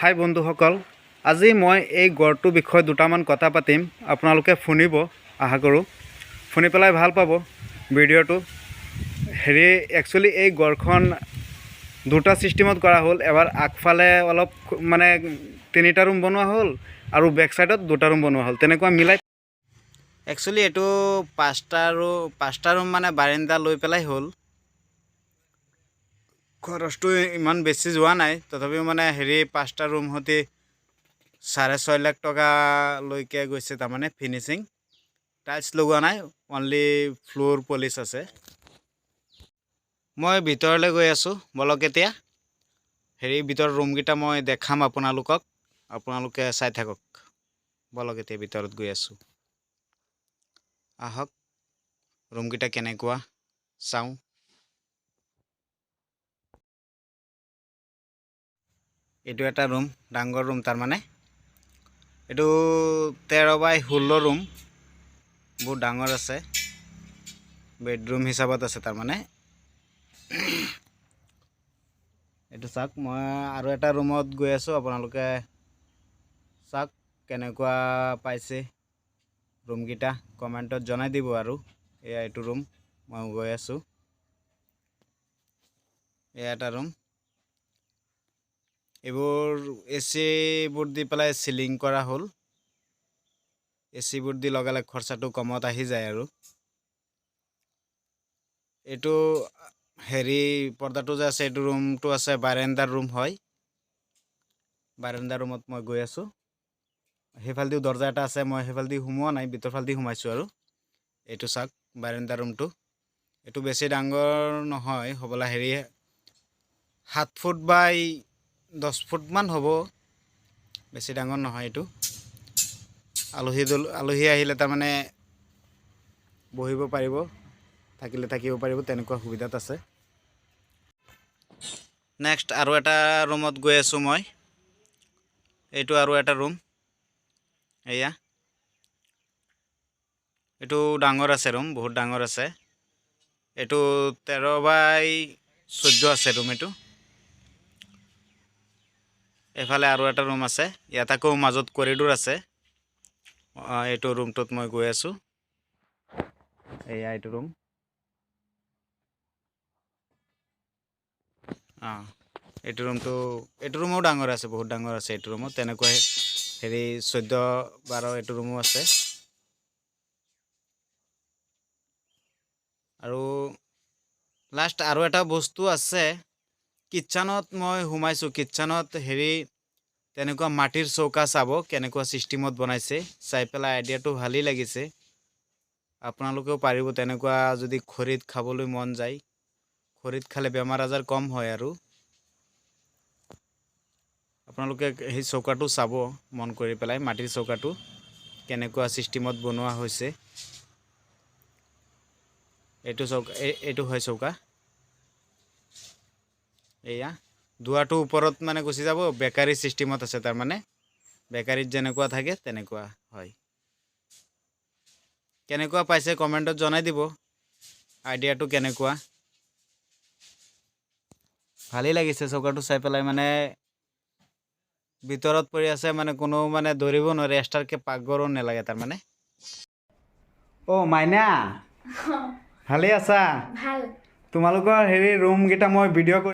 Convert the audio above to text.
High বন্ধুসকল আজি মই এই গড়টোৰ বিষয়ে দুটামান কথা পাতিম, আপোনালোকে শুনিব আশা কৰোঁ। শুনি পেলাই ভালো পাব ভিডিঅ'টো। হেৰি একচুৱেলি এই গড়খন দুটা ছিষ্টেমত কৰা হ'ল। এবাৰ আগফালে অলপ মানে তিনিটা ৰুম বনোৱা হ'ল আৰু বেক ছাইডত দুটা ৰুম বনোৱা হ'ল। তেনেকুৱা মিলাই একচুৱেলি এইটো পাঁচটা ৰুম পাঁচটা ৰুম মানে বাৰেণ্ডা লৈ পেলাই হ'ল। খৰচটো ইমান বেছি যোৱা নাই। তথাপিও মানে হেৰি পাঁচটা ৰুম সৈতে চাৰে ছয় লাখ টকালৈকে গৈছে তাৰমানে ফিনিচিং টাইলছ লগোৱা নাই অনলি ফ্ল'ৰ পলিচ আছে। মই ভিতৰলৈ গৈ আছোঁ, বলক এতিয়া। হেৰি, ভিতৰৰ ৰুমকেইটা মই দেখাম আপোনালোকক। আপোনালোকে চাই থাকক। বলক এতিয়া ভিতৰত গৈ আছোঁ। আহক ৰুমকেইটা কেনেকুৱা, চাওঁ। এইটো এটা ৰুম ডাঙৰ ৰুম তাৰমানে। এইটো তেৰ বাই ষোল্ল ৰুম বহুত ডাঙৰ আছে। বেডৰুম হিচাপত আছে তাৰমানে। এইটো চাওক, মই আৰু এটা ৰুমত গৈ আছোঁ, আপোনালোকে চাওক কেনেকুৱা পাইছে ৰুমকেইটা কমেণ্টত জনাই দিব আৰু। এয়া এইটো ৰুম মই গৈ আছোঁ। এয়া এটা ৰুম এইবোৰ এ চিবোৰ দি পেলাই চিলিং কৰা হ'ল। এ চিবোৰ দি লগালে খৰচাটো কমত আহি যায় আৰু। এইটো হেৰি পৰ্দাটো যে আছে, এইটো ৰুমটো আছে, বাৰেণ্ডাৰ ৰুম হয়। বাৰেণ্ডাৰ ৰুমত মই গৈ আছোঁ। সেইফালেদিও দৰ্জা এটা আছে, মই সেইফালেদি সোমোৱা নাই ভিতৰফালেদি সোমাইছোঁ আৰু। এইটো চাওক, বাৰেণ্ডাৰ ৰুমটো। এইটো বেছি ডাঙৰ নহয়, হ'বলা হেৰি সাত ফুট বাই দহ ফুটমান হ'ব। বেছি ডাঙৰ নহয় এইটো। আলহী দল আলহী আহিলে তাৰমানে বহিব পাৰিব, থাকিলে থাকিব পাৰিব, তেনেকুৱা সুবিধাত আছে। নেক্সট আৰু এটা ৰুমত গৈ আছোঁ মই। এইটো আৰু এটা ৰুম এয়া। এইটো ডাঙৰ আছে ৰুম বহুত ডাঙৰ আছে। এইটো তেৰ বাই চৈধ্য আছে ৰুম এইটো। এইফালে আৰু এটা ৰুম আছে। ইয়াত আকৌ মাজত কৰিডৰ আছে। এইটো ৰুমটোত মই গৈ আছোঁ। এয়া এইটো ৰুম অঁ এইটো ৰুমটো এইটো ৰুমো ডাঙৰ আছে, বহুত ডাঙৰ আছে এইটো ৰুমত তেনেকুৱা হেৰি চৈধ্য, বাৰ এইটো ৰুমো আছে। আৰু লাষ্ট আৰু এটা বস্তু আছে। কিটচানত মই সোমাইছোঁ। কিটচানত হেৰি, তেনেকুৱা মাটিৰ চৌকা চাব কেনেকুৱা ছিষ্টেমত বনাইছে, চাই পেলাই আইডিয়াটো ভালেই লাগিছে। আপোনালোকেও পাৰিব তেনেকুৱা যদি খৰিত খাবলৈ মন যায়। খৰিত খালে বেমাৰ আজাৰ কম হয় আৰু। আপোনালোকে সেই চৌকাটো চাব, মন কৰি পেলাই মাটিৰ চৌকাটো কেনেকুৱা ছিষ্টেমত বনোৱা হৈছে। এইটো চৌকা এই এইটো হয় চৌকা। এয়া দুৱাৰটো ওপৰত মানে গুচি যাব বেকাৰী ছিষ্টেমত আছে তাৰমানে। বেকাৰীত যেনেকুৱা থাকে তেনেকুৱা হয়। কেনেকুৱা পাইছে কমেণ্টত জনাই দিব। আইডিয়াটো কেনেকুৱা। ভালেই লাগিছে চৌকাটো চাই পেলাই মানে ভিতৰত পৰি আছে মানে কোনো মানে ধৰিব নোৱাৰে এক্সট্ৰাকৈ পাকঘৰো নালাগে তাৰমানে। অ' মাইনা। ভালেই আছা? তোমালোকৰ হেৰি ৰুমকেইটা মই ভিডিঅ' কৰি